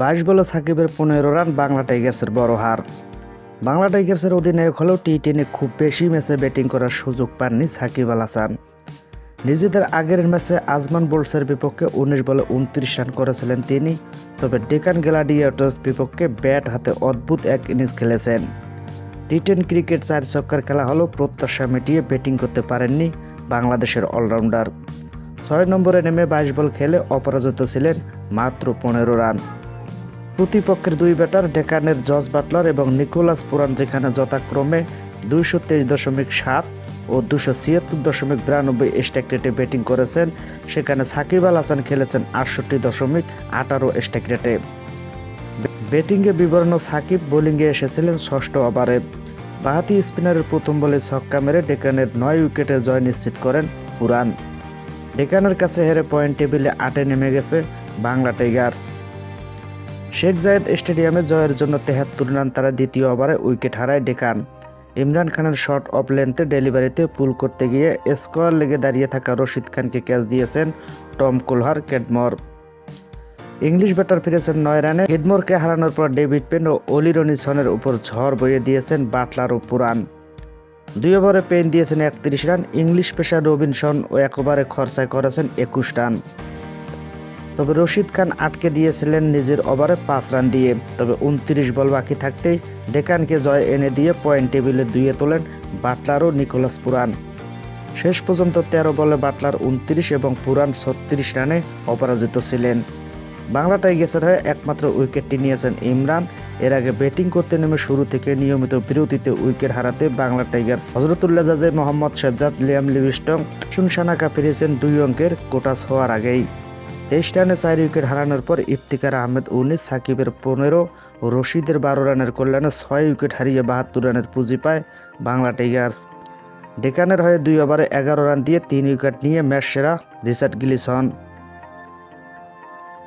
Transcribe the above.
বাইশ বলে সাকিবের পনেরো রান বাংলা টাইগার্সের বড় হার। বাংলা টাইগার্সের অধিনায়ক হলেও টি টেনে খুব বেশি ম্যাচে ব্যাটিং করার সুযোগ পাননি সাকিব আল হাসান। নিজেদের আগের ম্যাচে আজমান বোল্টসের বিপক্ষে উনিশ বলে উনত্রিশ রান করেছিলেন তিনি, তবে ডেকান গ্লাডিয়েটর্স বিপক্ষে ব্যাট হাতে অদ্ভুত এক ইনিংস খেলেছেন। টি টেন ক্রিকেট চার চক্কর খেলা হলেও প্রত্যাশা মিটিয়ে ব্যাটিং করতে পারেননি বাংলাদেশের অলরাউন্ডার। ছয় নম্বরে নেমে বাইশ বল খেলে অপরাজিত ছিলেন মাত্র পনেরো রান। প্রতিপক্ষের দুই ব্যাটার ডেকানের জস বাটলার এবং নিকোলাস পুরান যেখানে যথাক্রমে দুইশো তেইশ দশমিক সাত ও দুশো ছিয়াত্তর দশমিক বিরানব্বই স্ট্যাক রেটে ব্যাটিং করেছেন, সেখানে সাকিব আল হাসান খেলেছেন আটষট্টি দশমিক আঠারো স্ট্যাক রেটে। ব্যাটিংয়ে বিবর্ণ, সাকিব বোলিংয়ে এসেছিলেন ষষ্ঠ ওভারে। বাহাতি স্পিনারের প্রথম বলে ছক্কা মেরে ডেকানের নয় উইকেটে জয় নিশ্চিত করেন পুরান। ডেকানের কাছে হেরে পয়েন্ট টেবিলে আটে নেমে গেছে বাংলা টাইগার্স। শেখ জায়েদ স্টেডিয়ামে জয়ের জন্য তেহাত্তর রান তারা দ্বিতীয় ওভারে উইকেট হারায় ডেকান। ইমরান খানের শর্ট অফ লেন্থে ডেলিভারিতে পুল করতে গিয়ে স্কোয়ার লেগে দাঁড়িয়ে থাকা রশিদ খানকে ক্যাচ দিয়েছেন Tom Kohler, Cadmore. English batter ফিরেছেন নয় রানে। কেডমোরকে হারানোর পর ডেভিড পেন ও অলি রনিসনের উপর ঝড় বইয়ে দিয়েছেন বাটলার ও পুরান দুই ওভারে পেন দিয়েছেন একত্রিশ রান। ইংলিশ পেশার রবিনসন ও এক ওভারে খরচায় করেছেন একুশ রান। তবে রশিদ খান আটকে দিয়েছিলেন নিজের ওভারে পাঁচ রান দিয়ে। তবে উনত্রিশ বল বাকি থাকতেই ডেকানকে জয় এনে দিয়ে পয়েন্ট টেবিলে দুইয়ে তোলেন বাটলার ও নিকোলাস পুরান। শেষ পর্যন্ত তেরো বলে বাটলার উনত্রিশ এবং পুরান ছত্রিশ রানে অপরাজিত ছিলেন। বাংলা টাইগার্সের হয়ে একমাত্র উইকেটটি নিয়েছেন ইমরান। এর আগে ব্যাটিং করতে নেমে শুরু থেকে নিয়মিত বিরতিতে উইকেট হারাতে Bangla Tigers Hazratullah Zazai Mohammad Shahzad Liam Livingstone সুনসানাকা ফিরেছেন দুই অঙ্কের কোটাস হওয়ার আগেই। তেইশ রানে চার উইকেট হারানোর পর ইফতিকার আহমেদ উনিশ সাকিবের পনেরো, রশিদের বারো রানের কল্যাণে ছয় উইকেট হারিয়ে বাহাত্তর রানের পুঁজি পায় বাংলা টাইগার্স। ডেকানের হয়ে দুই ওভারে এগারো রান দিয়ে তিন উইকেট নিয়ে ম্যাচ সেরা রিচার্ড গিলিসন।